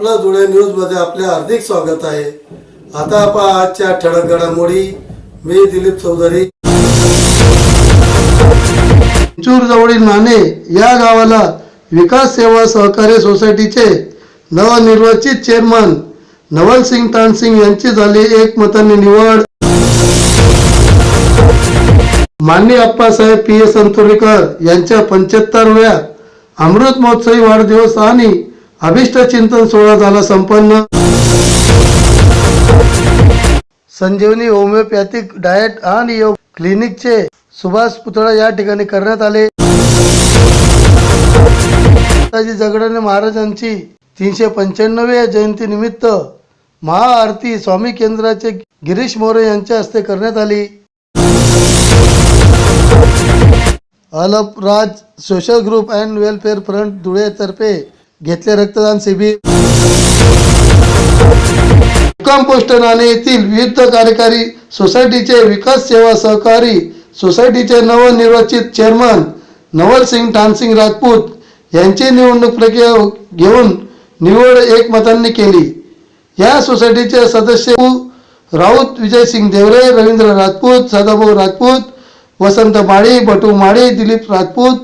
आपलं जुळे न्यूजमध्ये आपले हार्दिक स्वागत आहे. आता आपण आजच्या ठळक घडामोडी. मी दिलीप चौधरी. चिंचूर जवळील नाणे या गावाला विकास सेवा सहकार्य सोसायटीचे नवनिर्वाचित चेअरमन नवल सिंग तानसिंग यांची झाली एकमताने निवड. माननीय अप्पासाहेब पी एस अंतुरेकर यांच्या पंच्याहत्तरव्या अमृत महोत्सवी वाढदिवस आणि अभिष्ट चिंतन सोहळा झाला संपन्न. संजीवनी होमिओपॅथिक डाएट आणि योग क्लिनिकचे सुभाष पुतळा या ठिकाणी करण्यात आले. नेताजी जगडणे महाराजांची तीनशे पंच्याण्णव्या जयंती निमित्त महाआरती स्वामी केंद्राचे गिरीश मोरे यांच्या हस्ते करण्यात आली. Alap Raj social group and welfare front धुळेतर्फे घेतले रक्तदान शिबिर. मुक्काम पोस्ट नाणे येथील विविध कार्यकारी सोसायटीचे विकास सेवा सहकारी सोसायटीचे नवनिर्वाचित चेअरमन नवल सिंग ठानसिंग राजपूत यांची निवडणूक प्रक्रिया घेऊन निवड एकमतांनी केली. या सोसायटीचे सदस्य राऊत विजयसिंग देवरे रवींद्र राजपूत सदाभाऊ राजपूत वसंत माळी बटू माळी दिलीप राजपूत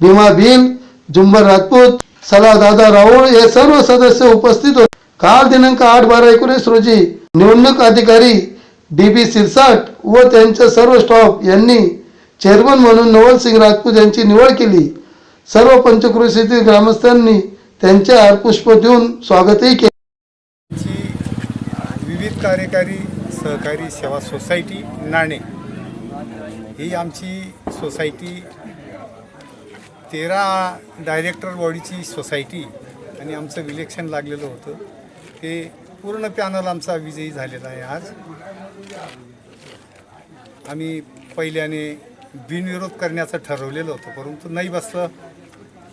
भीमा भील झुंबर राजपूत सला दादा राऊळ हे सर्व सदस्य उपस्थित होते. काल दिनांक आठ बारा एकोणीस रोजी निवडणूक अधिकारी डी बी सिरसाट व त्यांच्या सर्व स्टाफ यांनी चेअरमन म्हणून नवल सिंग राजपूत यांची निवड केली. सर्व पंचक्रोशीतील ग्रामस्थांनी त्यांचे हारपुष्प देऊन स्वागतही केले. विविध कार्यकारी सहकारी सेवा सोसायटी नाणे ही आमची सोसायटी तेरा डायरेक्टर बॉडीची सोसायटी आणि आमचं इलेक्शन लागलेलं होतं. ते पूर्ण पॅनल आमचा विजयी झालेला आहे आज. आम्ही पहिल्याने बिनविरोध करण्याचं ठरवलेलं होतं परंतु नाही बसलं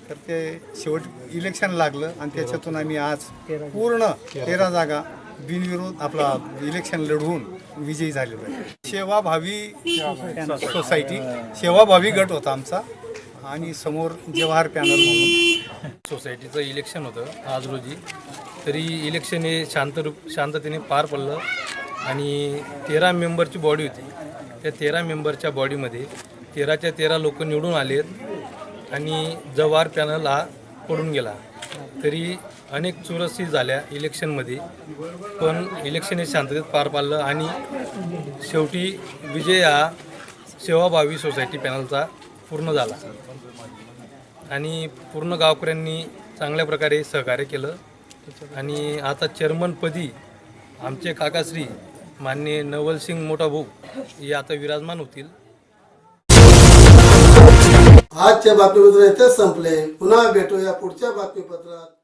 तर ते शेवट इलेक्शन लागलं आणि त्याच्यातून आम्ही आज पूर्ण तेरा जागा बिनविरोध आपला इलेक्शन लढवून विजयी झालेलो आहे. सेवाभावी सोसायटी सेवाभावी गट होता आमचा. आणि समोर जवाहर पॅनल म्हणून. सोसायटीचं इलेक्शन होतं आज रोजी. तरी इलेक्शन हे शांत रूप शांततेने पार पडलं आणि तेरा मेंबरची बॉडी होती. त्या तेरा मेंबरच्या बॉडीमध्ये तेराच्या तेरा लोक निवडून आलेत आणि जवार पॅनल हा पडून गेला. तरी अनेक चुरसी झाल्या इलेक्शनमध्ये पण इलेक्शन हे शांततेत पार पाडलं आणि शेवटी विजय हा सेवाभावी सोसायटी पॅनलचा पूर्ण झाला. आणि पूर्ण गावकऱ्यांनी चांगल्या प्रकारे सहकार्य केलं. आणि आता चेअरमनपदी आमचे काकाश्री माननीय नवलसिंग मोठा भाऊ हे आता विराजमान होतील. आजच्या बातमीपत्र इथेच संपले. पुन्हा भेटूया पुढच्या बातमीपत्रात.